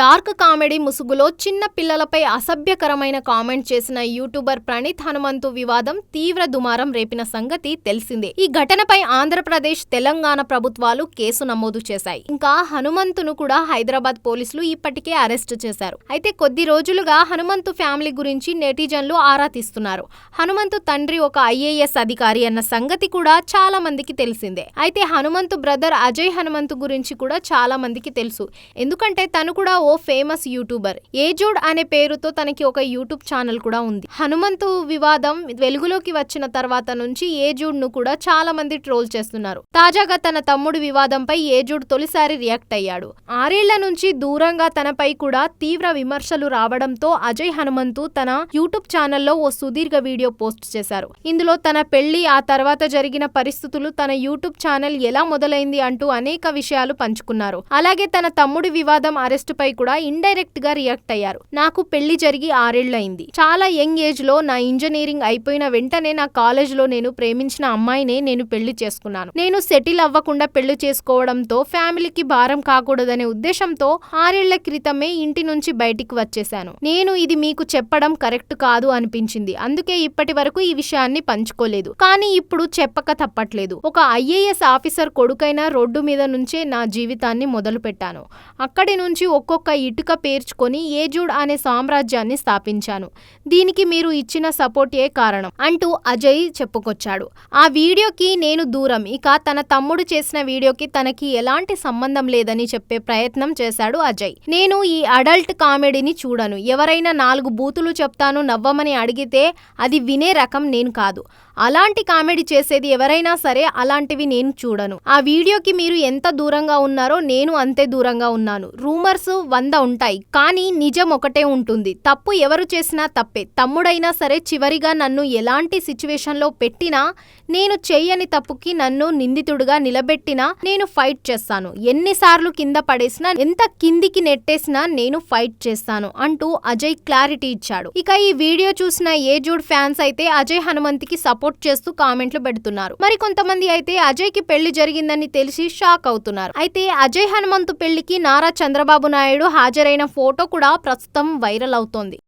Dark comedy ముసుగులో చిన్న పిల్లలపై అసభ్యకరమైన కామెంట్ చేసిన యూట్యూబర్ ప్రణీత్ హనుమంతు వివాదం తీవ్ర దుమారం రేపిన సంగతి తెలిసిందే. ఈ ఘటనపై ఆంధ్రప్రదేశ్ తెలంగాణ ప్రభుత్వాలు కేసు నమోదు చేశాయి. ఇంకా హనుమంతును కూడా హైదరాబాద్ పోలీసులు ఇప్పటికే అరెస్టు చేశారు. అయితే కొద్ది రోజులుగా హనుమంతు ఫ్యామిలీ గురించి నెటిజన్లు ఆరా తీస్తున్నారు. హనుమంతు తండ్రి ఒక ఐఏఎస్ అధికారి అన్న సంగతి కూడా చాలా మందికి తెలిసిందే. అయితే హనుమంతు బ్రదర్ అజయ్ హనుమంతు గురించి కూడా చాలా మందికి తెలుసు. ఎందుకంటే తను కూడా ఓ ఫేమస్ యూట్యూబర్ ఏజోడ్ అనే పేరుతో తనకి ఒక యూట్యూబ్ ఛానల్ కూడా ఉంది. హనుమంతు వివాదం వెలుగులోకి వచ్చిన తర్వాత నుంచి ఏజూడ్ను కూడా చాలా మంది ట్రోల్ చేస్తున్నారు. తాజాగా తన తమ్ముడు వివాదంపై ఏజూడ్ తొలిసారి రియాక్ట్ అయ్యాడు. ఆరేళ్ళ నుంచి దూరంగా తనపై కూడా తీవ్ర విమర్శలు రావడంతో అజయ్ హనుమంతు తన యూట్యూబ్ ఛానల్లో ఓ సుదీర్ఘ వీడియో పోస్ట్ చేశారు. ఇందులో తన పెళ్ళి ఆ తర్వాత జరిగిన పరిస్థితులు తన యూట్యూబ్ ఛానల్ ఎలా మొదలైంది అంటూ అనేక విషయాలు పంచుకున్నారు. అలాగే తన తమ్ముడి వివాదం అరెస్టుపై కూడా ఇండైరెక్ట్గా రియాక్ట్ అయ్యారు. నాకు పెళ్ళి జరిగి ఆరేళ్ళయింది చాలా యంగ్ ఏజ్లో నా ఇంజనీరింగ్ అయిపోయిన వెంటనే నా కాలేజ్లో నేను ప్రేమించిన అమ్మాయినే నేను పెళ్ళి చేసుకున్నాను. నేను సెటిల్ అవ్వకుండా పెళ్ళి చేసుకోవడంతో ఫ్యామిలీకి భారం కాకూడదనే ఉద్దేశంతో ఆరేళ్ళ క్రితమే ఇంటి నుంచి బయటికి వచ్చేశాను. నేను ఇది మీకు చెప్పడం కరెక్ట్ కాదు అనిపించింది. అందుకే ఇప్పటి వరకు ఈ విషయాన్ని పంచుకోలేదు. కానీ ఇప్పుడు చెప్పక తప్పట్లేదు. ఒక ఐఏఎస్ ఆఫీసర్ కొడుకైన రోడ్డు మీద నుంచే నా జీవితాన్ని మొదలు పెట్టాను అక్కడి నుంచి ఒక్కొక్క ఇటుక పేర్చుకొని ఏజూడ్ అనే సామ్రాజ్యాన్ని స్థాపించాను. దీనికి మీరు ఇచ్చిన సపోర్టే కారణం? అంటూ అజయ్ చెప్పుకొచ్చాడు. ఆ వీడియోకి నేను దూరం. ఇక తన తమ్ముడు చేసిన వీడియోకి తనకి ఎలాంటి సంబంధం లేదని చెప్పే ప్రయత్నం చేశాడు అజయ్. నేను ఈ అడల్ట్ కామెడీని చూడను. ఎవరైనా నాలుగు బూతులు చెప్తాను నవ్వమని అడిగితే అది వినే రకం నేను కాదు. అలాంటి కామెడీ చేసేది ఎవరైనా సరే అలాంటివి నేను చూడను. ఆ వీడియోకి మీరు ఎంత దూరంగా ఉన్నారో నేను అంతే దూరంగా ఉన్నాను. రూమర్స్ వంద ఉంటాయి కానీ నిజం ఒకటే ఉంటుంది. తప్పు ఎవరు చేసినా తప్పే. తమ్ముడైనా సరే చివరిగా నన్ను ఎలాంటి సిచ్యువేషన్లో పెట్టినా నేను చెయ్యని తప్పుకి నన్ను నిందితుడుగా నిలబెట్టినా నేను ఫైట్ చేస్తాను. ఎన్నిసార్లు కింద పడేసినా ఎంత కిందికి నెట్టేసినా నేను ఫైట్ చేస్తాను అంటూ అజయ్ క్లారిటీ ఇచ్చాడు. ఇక ఈ వీడియో చూసిన ఏజూడ్ ఫ్యాన్స్ అయితే అజయ్ హనుమంత్కి సపోర్ట్ చేస్తూ కామెంట్లు పెడుతున్నారు. మరి కొంతమంది అయితే అజయ్కి పెళ్ళి జరిగిందని తెలిసి షాక్ అవుతున్నారు. అయితే అజయ్ హనుమంతు పెళ్ళికి నారా చంద్రబాబు నాయుడు హాజరైన ఫోటో కూడా ప్రస్తుతం వైరల్ అవుతోంది.